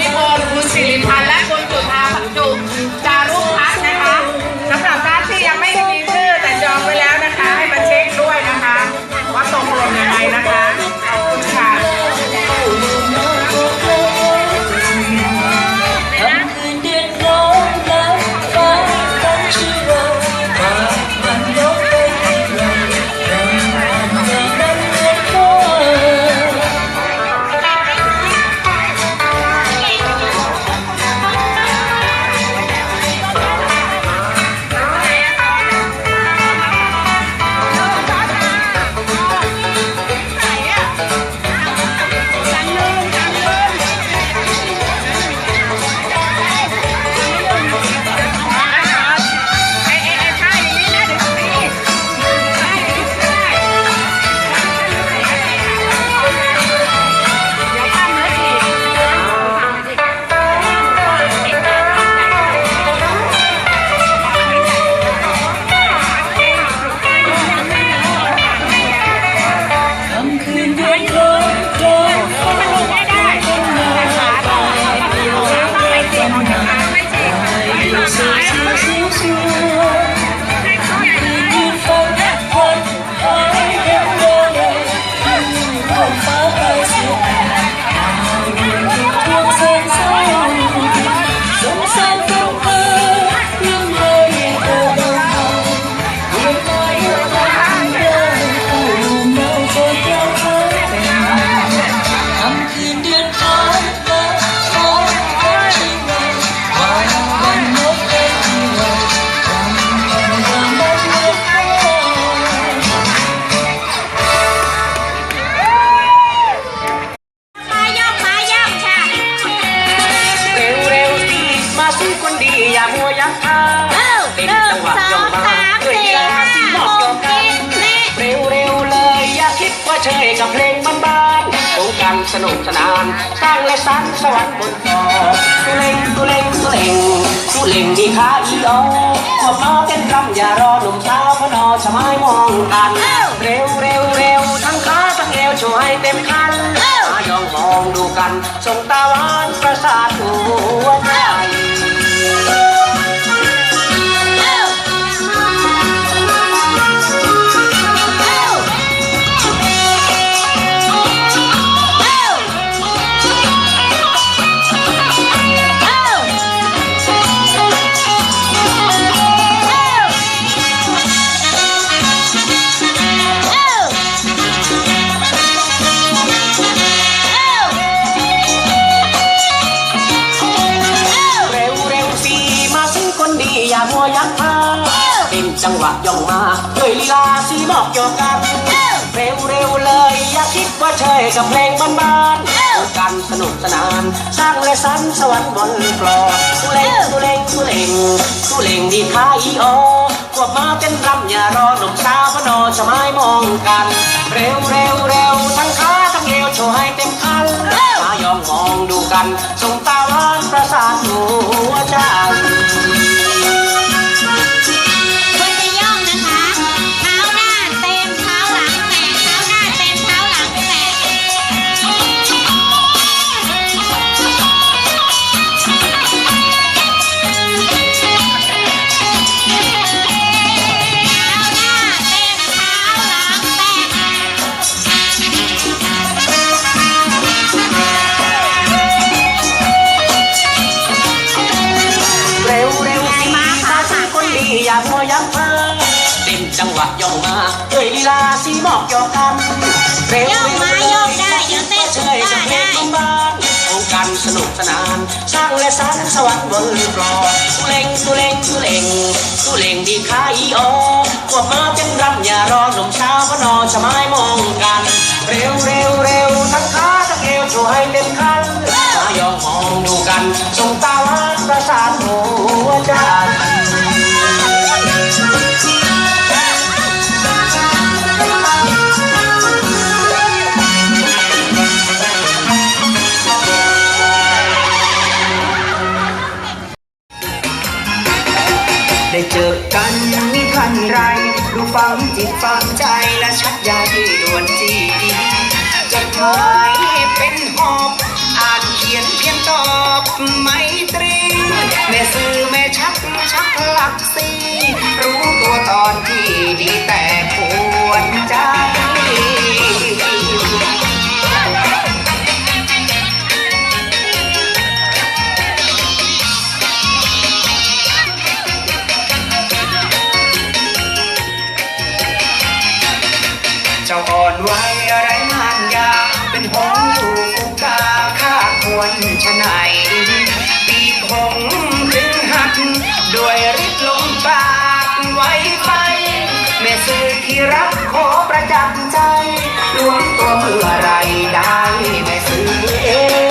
มิพลคุณสิริพันธ์และคุณจุธาจุจารุพ ร้างสวรรค์บนต่อตุเล็งตุเล็งตุเล็งตุเล็งดีขาอีออขอบมาเต้นรำอย่ารอหนุ่มสาวพนอชะไม้มองกัน เร็วเร็วเร็วทั้งขาทั้งเอวช่วยเต็มคันมายองมองดูกันทรงตาหวานประสาทหัวใจ จังหวะย่องมาด้วยลีลาสีบอกโยกกันเร็วเร็วเลย อย่าคิดว่าเชยกับเพลงบ้านๆดูกันสนุกสนาน สร้างและสรรค์สวรรค์บนปลอดตุเลงตุเลงตุเลงตุเลงดีท้าอีโอพวกมาเป็นรำอย่ารอหนุ่มสาวพนอชะไม้มองกัน เร็วเร็วเร็วทั้งขาทั้งเอวโชว์ให้เต็มคันมายองมองดูกันส่งตาหวานประสานหัวใจ วะย่องมาเอ้ยลีลาสีบอกยอกันเร็วโยกมาโยกได้เดี๋ยวเต้นเชซุมยบ้ากับเลได้งบ้านๆโองกันสนุกสนานสร้างและสรรค์สวรรค์บนปลอดตุเลงตุเลงตุเลงตุเลงดีขาอีโอพวกมาเป็นรำอย่ารอหนุ่มสาวพนอชะไม้มองกัน เร็วเร็วเร็วทั้งขาทั้งเอวโชว์ให้เต็มคันมายองมองดูกันส่งตาหวานประสานหัวใจ ไม่ตรี แม่ซื้อแม่ชักชักหลักสีรู้ตัวตอนที่ดีแต่ปวดใจเจ้าอ่อนไวอะไรมานยา เป็นหงส์อยู่ฟูกาข้าควรชะไหนาย ปีกหงส์ถึงหัก ด้วยฤทธิ์ลมปากไว้ไปแม่สื่อที่รักขอประจักษ์ใจรวมตัวเมื่อไรได้แม่สื่อเอง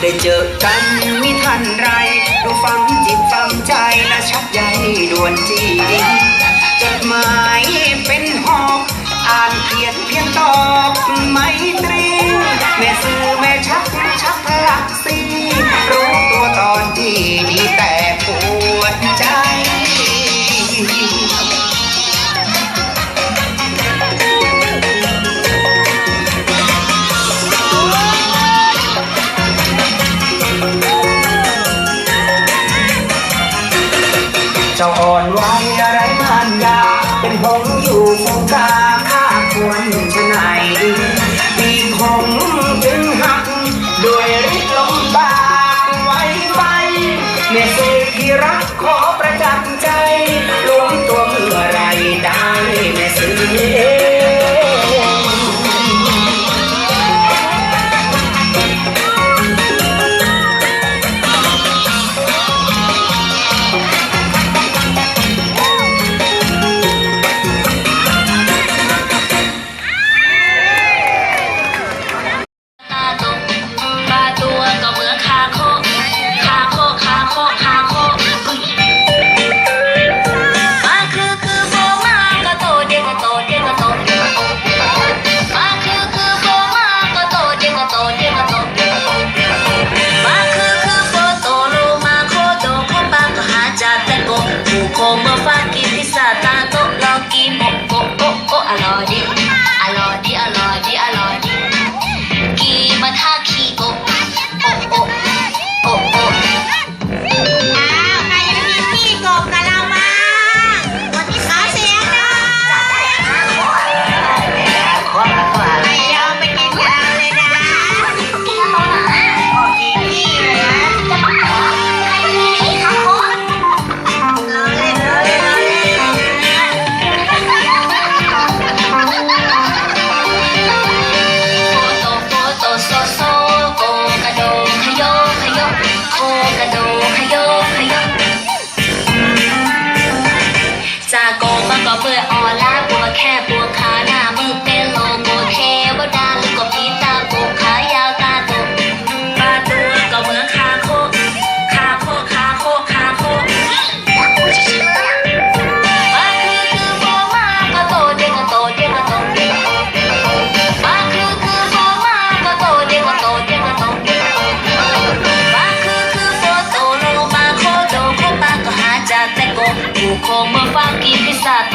ได้เจอกัน ทันไร ดูฟังจิตฟังใจและชักใยด่วนจีจดหมายเป็นหอกอ่านเขียนเพียงตอบไม่ตรีแม่ซื้อแม่ชักชักหลักสีรู้ตัวตอนที่ดีแต่ป ม